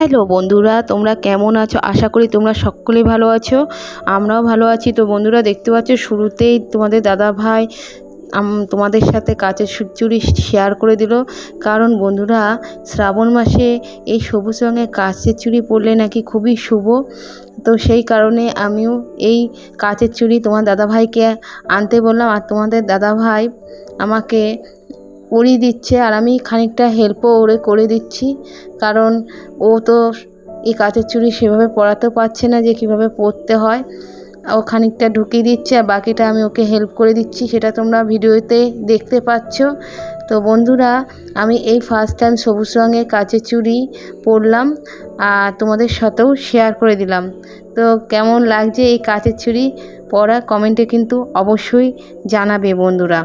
Hello বন্ধুরা, তোমরা কেমন আছো? আশা করি তোমরা সকলেই ভালো আছো। আমরাও ভালো আছি। তো বন্ধুরা, দেখতে পাচ্ছ, শুরুতেই তোমাদের দাদা ভাই তোমাদের সাথে কাচের সু- চুড়ি শেয়ার করে দিল। কারণ বন্ধুরা, শ্রাবণ মাসে এই সবুজ রঙের কাচের চুড়ি পরলে নাকি খুবই শুভ। তো সেই কারণে আমিও এই কাচের চুড়ি তোমার দাদা ভাইকে আনতে বললাম। আর তোমাদের দাদা ভাই আমাকে পরিয়ে দিচ্ছে আর আমি খানিকটা হেল্পও ওরে করে দিচ্ছি। কারণ ও তো এই কাঁচের চুড়ি সেভাবে পরাতেও পারছে না যে কীভাবে পরতে হয়। ও খানিকটা ঢুকিয়ে দিচ্ছে আর বাকিটা আমি ওকে হেল্প করে দিচ্ছি। সেটা তোমরা ভিডিওতে দেখতে পাচ্ছ। তো বন্ধুরা, আমি এই ফার্স্ট টাইম সবুজ রঙের কাচের চুড়ি পরলাম আর তোমাদের সাথেও শেয়ার করে দিলাম। তো কেমন লাগছে এই কাঁচের চুড়ি পরা? কমেন্টে কিন্তু অবশ্যই জানাবে বন্ধুরা।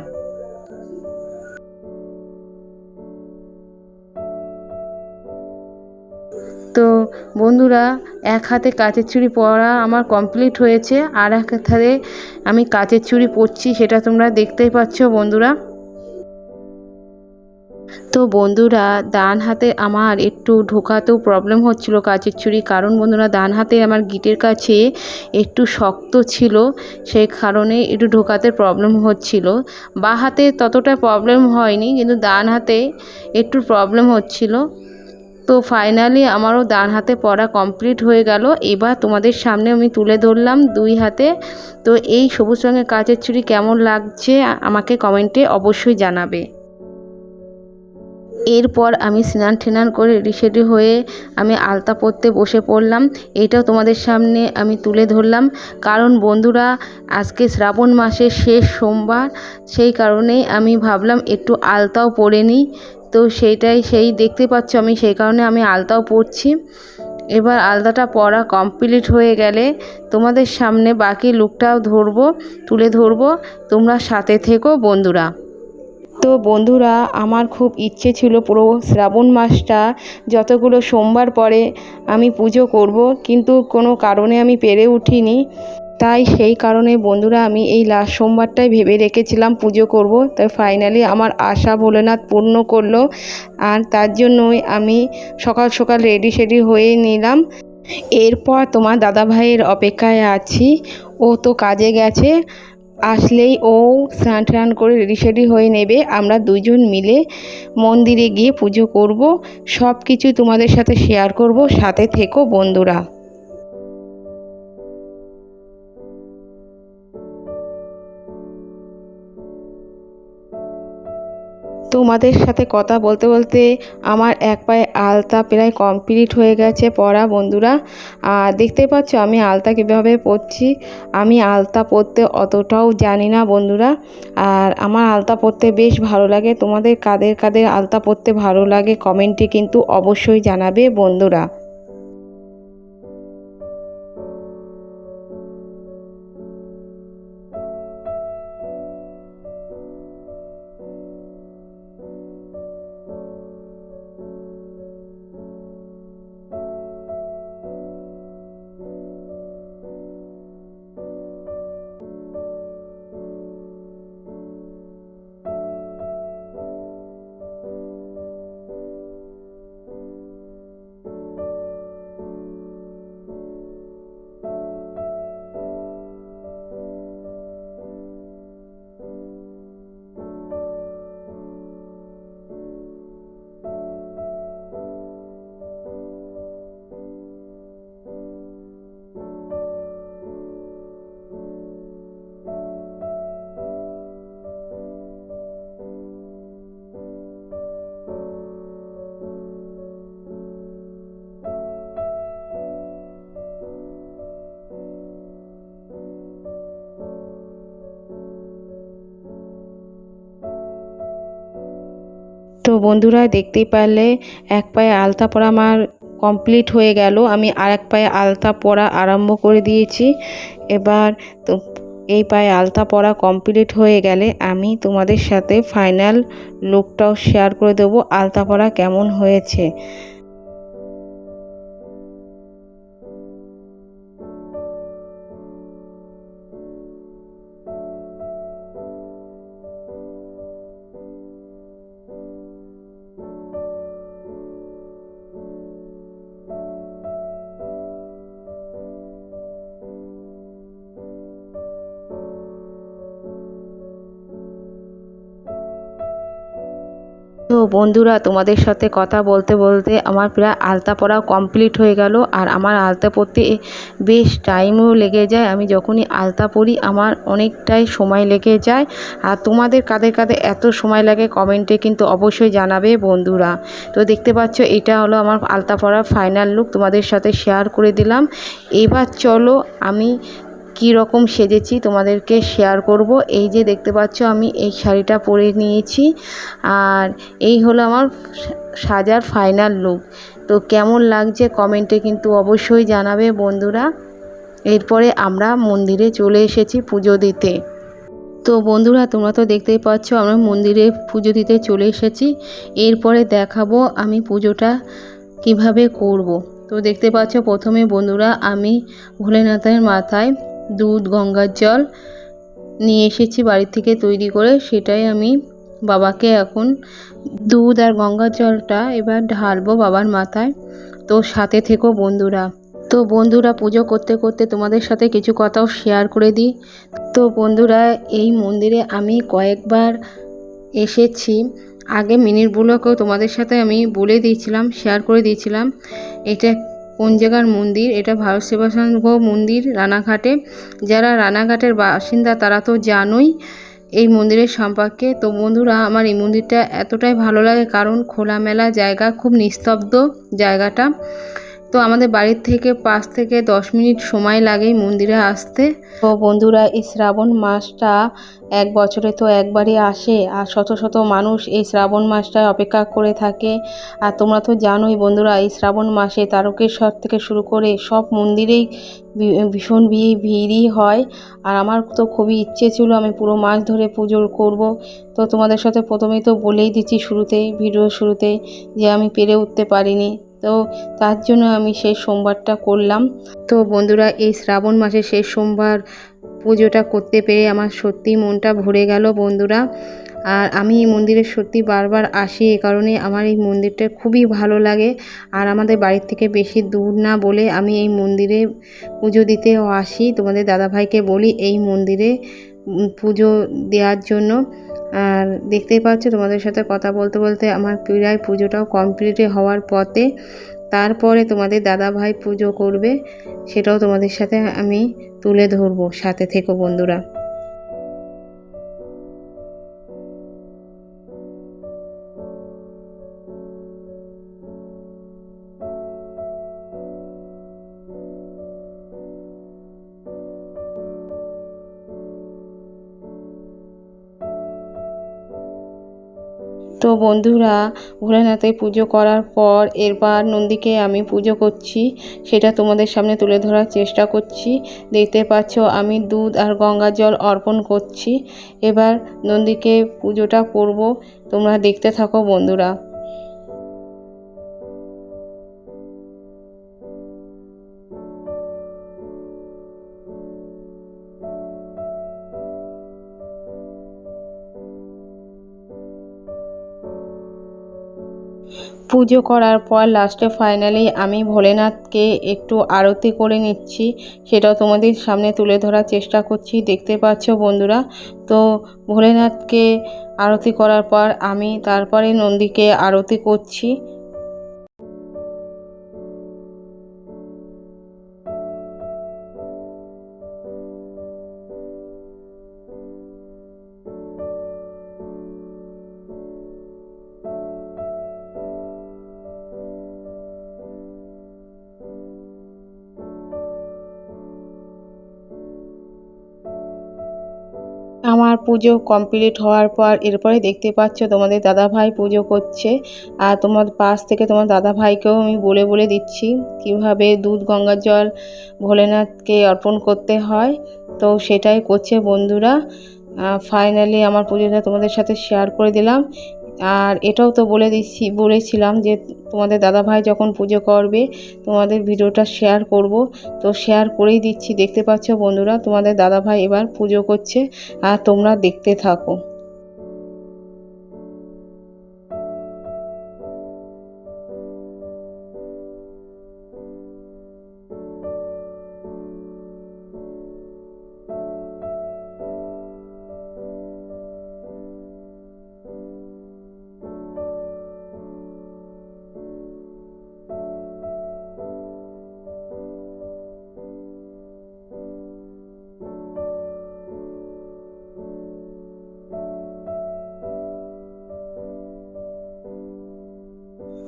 বন্ধুরা, এক হাতে কাচের চুড়ি পরা আমার কমপ্লিট হয়েছে, আর এক হাতে আমি কাচের চুড়ি পরছি, সেটা তোমরা দেখতেই পাচ্ছ বন্ধুরা। তো বন্ধুরা, ডান হাতে আমার একটু ঢোকাতেও প্রবলেম হচ্ছিল কাচের চুড়ি, কারণ বন্ধুরা, ডান হাতে আমার গিটের কাছে একটু শক্ত ছিল, সেই কারণে একটু ঢোকাতে প্রবলেম হচ্ছিল। বা হাতে ততটা প্রবলেম হয়নি, কিন্তু ডান হাতে একটু প্রবলেম হচ্ছিল। তো ফাইনালি আমারও ডান হাতে পড়া কমপ্লিট হয়ে গেল। এবার তোমাদের সামনে আমি তুলে ধরলাম দুই হাতে। তো এই সবুজ রঙের কাচের চুড়ি কেমন লাগছে আমাকে কমেন্টে অবশ্যই জানাবে। এরপর আমি স্নান টেনান করে রেডি সেডি হয়ে আমি আলতা পরতে বসে পড়লাম। এটাও তোমাদের সামনে আমি তুলে ধরলাম। কারণ বন্ধুরা, আজকে শ্রাবণ মাসের শেষ সোমবার, সেই কারণেই আমি ভাবলাম একটু আলতাও পরে নিই। তো সেইটাই, সেই দেখতে পাচ্ছ আমি, সেই কারণে আমি আলতাও পরছি। এবার আলতাটা পরা কমপ্লিট হয়ে গেলে তোমাদের সামনে বাকি লুকটাও ধরবো, তুলে ধরবো। তোমরা সাথে থেকো, বন্ধুরা। তো বন্ধুরা, আমার খুব ইচ্ছে ছিল পুরো শ্রাবণ মাসটা, যতগুলো সোমবার পরে আমি পুজো করব, কিন্তু কোনো কারণে আমি পেরে উঠিনি। তাই সেই কারণে বন্ধুরা আমি এই লাস্ট সোমবারটাই ভেবে রেখেছিলাম পুজো করব। তাই ফাইনালি আমার আশা ভোলেনাথ পূর্ণ করল আর তার জন্যই আমি সকাল সকাল রেডি সেডি হয়ে নিলাম। এরপর তোমার দাদা ভাইয়ের অপেক্ষায় আছি। ও তো কাজে গেছে। আসলেই ও স্নান টান করে রেডি সেডি হয়ে নেবে। আমরা দুজন মিলে মন্দিরে গিয়ে পুজো করব। সব কিছু তোমাদের সাথে শেয়ার করব। সাথে থেকো বন্ধুরা। তোমাদের সাথে কথা বলতে বলতে আমার এক পায়ে আলতা প্রায় কমপ্লিট হয়ে গেছে পড়া বন্ধুরা। আর দেখতে পাচ্ছ আমি আলতা কীভাবে পড়ছি? আমি আলতা পড়তে অতটাও জানি না বন্ধুরা। আর আমার আলতা পড়তে বেশ ভালো লাগে। তোমাদের কাদের কাদের আলতা পড়তে ভালো লাগে কমেন্টে কিন্তু অবশ্যই জানাবে বন্ধুরা। বন্ধুরা দেখতে পারলে এক পায়ে আলতা পরা আমার কমপ্লিট হয়ে গেল। আমি আর এক পায়ে আলতা পরা আরম্ভ করে দিয়েছি। এবার তো এই পায়ে আলতা পরা কমপ্লিট হয়ে গেলে আমি তোমাদের সাথে ফাইনাল লুকটাও শেয়ার করে দেবো। আলতা পরা কেমন হয়েছে? বন্ধুরা, তোমাদের সাথে কথা বলতে বলতে আমার প্রায় আলতা পড়াও কমপ্লিট হয়ে গেল আর আমার আলতা পরতে বেশ টাইমও লেগে যায়। আমি যখনই আলতা পরি আমার অনেকটাই সময় লেগে যায়। আর তোমাদের কাদের কাদের এত সময় লাগে কমেন্টে কিন্তু অবশ্যই জানাবে বন্ধুরা। তো দেখতে পাচ্ছ, এটা হলো আমার আলতা পরার ফাইনাল লুক। তোমাদের সাথে শেয়ার করে দিলাম। এবার চলো আমি কী রকম সেজেছি তোমাদেরকে শেয়ার করব। এই যে দেখতে পাচ্ছ, আমি এই শাড়িটা পরে নিয়েছি। আর এই হলো আমার সাজার ফাইনাল লুক তো কেমন লাগছে কমেন্টে কিন্তু অবশ্যই জানাবে বন্ধুরা। এরপরে আমরা মন্দিরে চলে এসেছি পুজো দিতে। তো বন্ধুরা, তোমরা তো দেখতেই পাচ্ছ, আমরা মন্দিরে পুজো দিতে চলে এসেছি। এরপরে দেখাবো আমি পুজোটা কীভাবে করব। তো দেখতে পাচ্ছ, প্রথমে বন্ধুরা, আমি ভোলেনাথের মাথায় দুধ, গঙ্গার জল নিয়ে এসেছি বাড়ি থেকে তৈরি করে। সেটাই আমি বাবাকে এখন দুধ আর গঙ্গার জলটা এবার ঢালবো বাবার মাথায়। তো সাথে থেকো বন্ধুরা। তো বন্ধুরা, পুজো করতে করতে তোমাদের সাথে কিছু কথাও শেয়ার করে দিই। তো বন্ধুরা, এই মন্দিরে আমি কয়েকবার এসেছি। আগে মিনিটগুলোকেও তোমাদের সাথে আমি বলে দিয়েছিলাম শেয়ার করে দিয়েছিলাম। এটা কোন জায়গার মন্দির? এটা ভারত সেবাসংঘ মন্দির, রানাঘাটে। যারা রানাঘাটের বাসিন্দা, তারা তো জানোই এই মন্দিরের সম্পর্কে। তো বন্ধুরা, আমার এই মন্দিরটা এতটাই ভালো লাগে কারণ খোলামেলা জায়গা, খুব নিস্তব্ধ জায়গাটা। তো আমাদের বাড়ির থেকে পাঁচ থেকে দশ মিনিট সময় লাগে মন্দিরে আসতে। তো বন্ধুরা, এই শ্রাবণ মাসটা এক বছরে তো একবারই আসে আর শত শত মানুষ এই শ্রাবণ মাসটায় অপেক্ষা করে থাকে। আর তোমরা তো জানোই বন্ধুরা, এই শ্রাবণ মাসে তারকেশ্বর থেকে শুরু করে সব মন্দিরেই ভীষণ ভিড়ই হয়। আর আমার তো খুবই ইচ্ছে ছিল আমি পুরো মাস ধরে পুজো করব। তো তোমাদের সাথে প্রথমেই তো বলেই দিচ্ছি শুরুতেই ভিডিও শুরুতেই যে আমি পেরে উঠতে পারিনি। তো তার জন্য আমি সেই সোমবারটা করলাম। তো বন্ধুরা, এই শ্রাবণ মাসে শেষ সোমবার পুজোটা করতে পেরে আমার সত্যি মনটা ভরে গেল বন্ধুরা। আর আমি এই মন্দিরে সত্যি বারবার আসি, এ কারণে আমার এই মন্দিরটা খুবই ভালো লাগে। আর আমাদের বাড়ির থেকে বেশি দূর না বলে আমি এই মন্দিরে পুজো দিতেও আসি। তোমাদের দাদাভাইকে বলি এই মন্দিরে পুজো দেওয়ার জন্য। আর দেখতেই পাচ্ছ তোমাদের সাথে কথা বলতে বলতে আমার প্রায় পুজোটাও কমপ্লিট হওয়ার পথে। তারপরে তোমাদের দাদা ভাই পুজো করবে, সেটাও তোমাদের সাথে আমি তুলে ধরবো, সাথে থেকো বন্ধুরা। তো বন্ধুরা ভোলেনাথে পুজো করার পর এরপর নন্দীকে আমি পুজো করছি। সেটা তোমাদের সামনে তুলে ধরার চেষ্টা করছি। দেখতে পাচ্ছ, আমি দুধ আর গঙ্গা জল অর্পণ করছি। এবার নন্দীকে পুজোটা করব। তোমরা দেখতে থাকো বন্ধুরা। পুজো করার পর লাস্টে ফাইনালি আমি ভোলেনাথকে একটু আরতি করে নিচ্ছি। সেটা তোমাদের সামনে তুলে ধরার চেষ্টা করছি। দেখতে পাচ্ছ বন্ধুরা, তো ভোলেনাথকে আরতি করার পর আমি তারপরে নন্দীকে আরতি করছি। পুজো কমপ্লিট হওয়ার পর এরপরে দেখতে পাচ্ছ তোমাদের দাদাভাই পুজো করছে। আর তোমার পাশ থেকে তোমার দাদাভাইকেও আমি বলে বলে দিচ্ছি কীভাবে দুধ, গঙ্গার জল, ভোলেনাথকে অর্পণ করতে হয়। তো সেটাই করছে বন্ধুরা। ফাইনালি আমার পুজোটা তোমাদের সাথে শেয়ার করে দিলাম। আর এটাও তো বলে দিচ্ছি, বলেছিলাম যে তোমাদের দাদাভাই যখন পুজো করবে, তোমাদের ভিডিওটা শেয়ার করব। তো শেয়ার করেই দিচ্ছি, দেখতে পাচ্ছ বন্ধুরা, তোমাদের দাদাভাই এবার পুজো করছে, আর তোমরা দেখতে থাকো।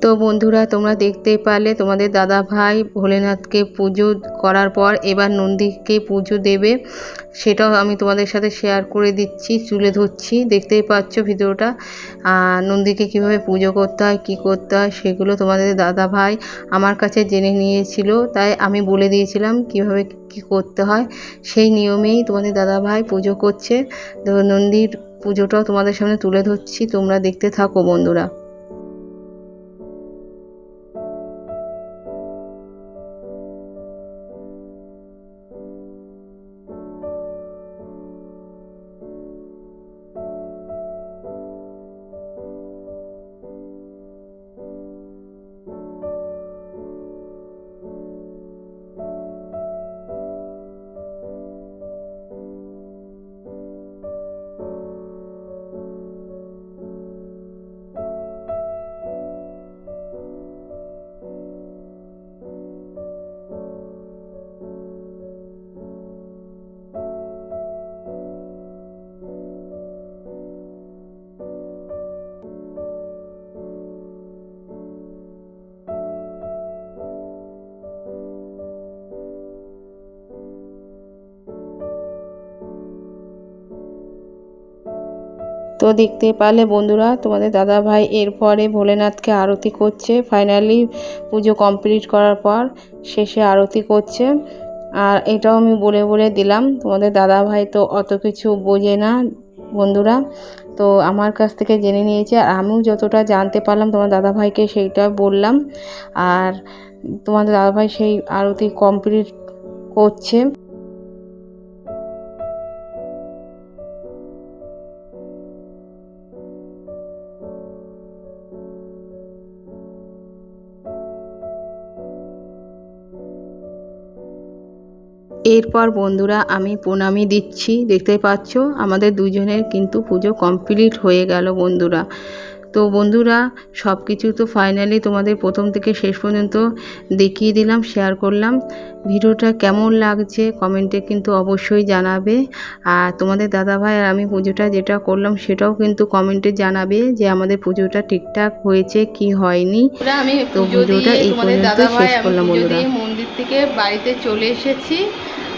তো বন্ধুরা, তোমরা দেখতে পারলে তোমাদের দাদা ভাই ভোলেনাথকে পুজো করার পর এবার নন্দীকে পুজো দেবে। সেটাও আমি তোমাদের সাথে শেয়ার করে দিচ্ছি, তুলে ধরছি। দেখতেই পাচ্ছ ভিডিওটা। নন্দীকে কীভাবে পুজো করতে হয়, কী করতে হয়, সেগুলো তোমাদের দাদা ভাই আমার কাছে জেনে নিয়েছিল। তাই আমি বলে দিয়েছিলাম কীভাবে কী করতে হয়। সেই নিয়মেই তোমাদের দাদা ভাই পুজো করছে। তো নন্দীর পুজোটাও তোমাদের সামনে তুলে ধরছি। তোমরা দেখতে থাকো বন্ধুরা। তো দেখতে পারলে বন্ধুরা, তোমাদের দাদা ভাই এরপরে ভোলেনাথকে আরতি করছে। ফাইনালি পুজো কমপ্লিট করার পর শেষে আরতি করছে। আর এটাও আমি বলে বলে দিলাম, তোমাদের দাদা ভাই তো অত কিছু বোঝে না বন্ধুরা। তো আমার কাছ থেকে জেনে নিয়েছে, আর আমিও যতটা জানতে পারলাম তোমার দাদা ভাইকে সেইটা বললাম। আর তোমাদের দাদা ভাই সেই আরতি কমপ্লিট করছে। এরপর বন্ধুরা আমি প্রণামী দিচ্ছি দেখতে পাচ্ছ? আমাদের দুজনের কিন্তু পুজো কমপ্লিট হয়ে গেল বন্ধুরা। তো বন্ধুরা সব কিছু তো ফাইনালি তোমাদের প্রথম থেকে শেষ পর্যন্ত দেখিয়ে দিলাম শেয়ার করলাম। ভিডিওটা কেমন লাগছে কমেন্টে কিন্তু অবশ্যই জানাবে। আর তোমাদের দাদাভাই আর আমি পুজোটা যেটা করলাম সেটাও কিন্তু কমেন্টে জানাবে যে আমাদের পুজোটা ঠিকঠাক হয়েছে কি হয়নি। আমি তো পুজো ভিডিওটা এই পর্যন্ত শেষ করলাম বন্ধুরা। মন্দির থেকে বাড়িতে চলে এসেছি।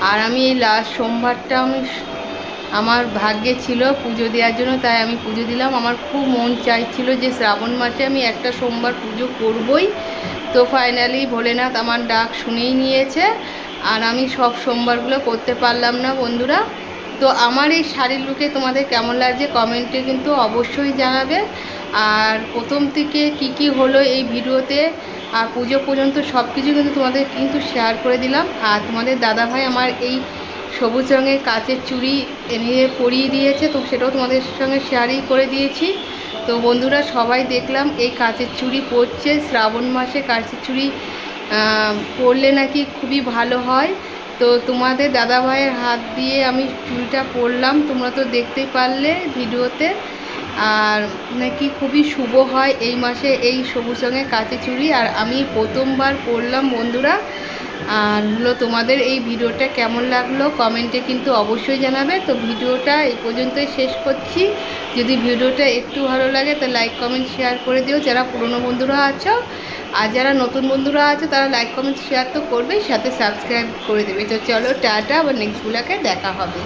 আর আমি এই লাস্ট সোমবারটা আমি আমার ভাগ্যে ছিল পুজো দেওয়ার জন্য, তাই আমি পুজো দিলাম। আমার খুব মন চাইছিল যে শ্রাবণ মাসে আমি একটা সোমবার পুজো করবই। তো ফাইনালি ভোলেনাথ আমার ডাক শুনেই নিয়েছে। আর আমি সব সোমবারগুলো করতে পারলাম না বন্ধুরা। তো আমার এই শাড়ির লুকে তোমাদের কেমন লাগছে কমেন্টে কিন্তু অবশ্যই জানাবে। আর প্রথম থেকে কি কি হলো এই ভিডিওতে আর পুজো পর্যন্ত সব কিছু কিন্তু তোমাদের কিন্তু শেয়ার করে দিলাম। আর তোমাদের দাদাভাই আমার এই সবুজ রঙের কাচের চুড়ি এনে পরিয়ে দিয়েছে, তো সেটাও তোমাদের সঙ্গে শেয়ারই করে দিয়েছি। তো বন্ধুরা, সবাই দেখলাম এই কাচের চুড়ি পরছে, শ্রাবণ মাসে কাচের চুড়ি পরলে নাকি খুবই ভালো হয়। তো তোমাদের দাদাভাইয়ের হাত দিয়ে আমি চুড়িটা পরলাম, তোমরা তো দেখতেই পারলে ভিডিওতে। আর নাকি খুবই শুভ হয় এই মাসে এই সবুজ রঙের কাঁচে চুড়ি। আর আমি প্রথমবার পরলাম বন্ধুরা। আর হলো তোমাদের এই ভিডিওটা কেমন লাগল কমেন্টে কিন্তু অবশ্যই জানাবে। তো ভিডিওটা এই পর্যন্তই শেষ করছি। যদি ভিডিওটা একটু ভালো লাগে তো লাইক, কমেন্ট, শেয়ার করে দিও। যারা পুরনো বন্ধুরা আছো আর যারা নতুন বন্ধুরা আছে তারা লাইক, কমেন্ট, শেয়ার তো করবেই, সাথে সাবস্ক্রাইব করে দেবে। তো চলো, টাটা, আবার নেক্সট ব্লগে দেখা হবে।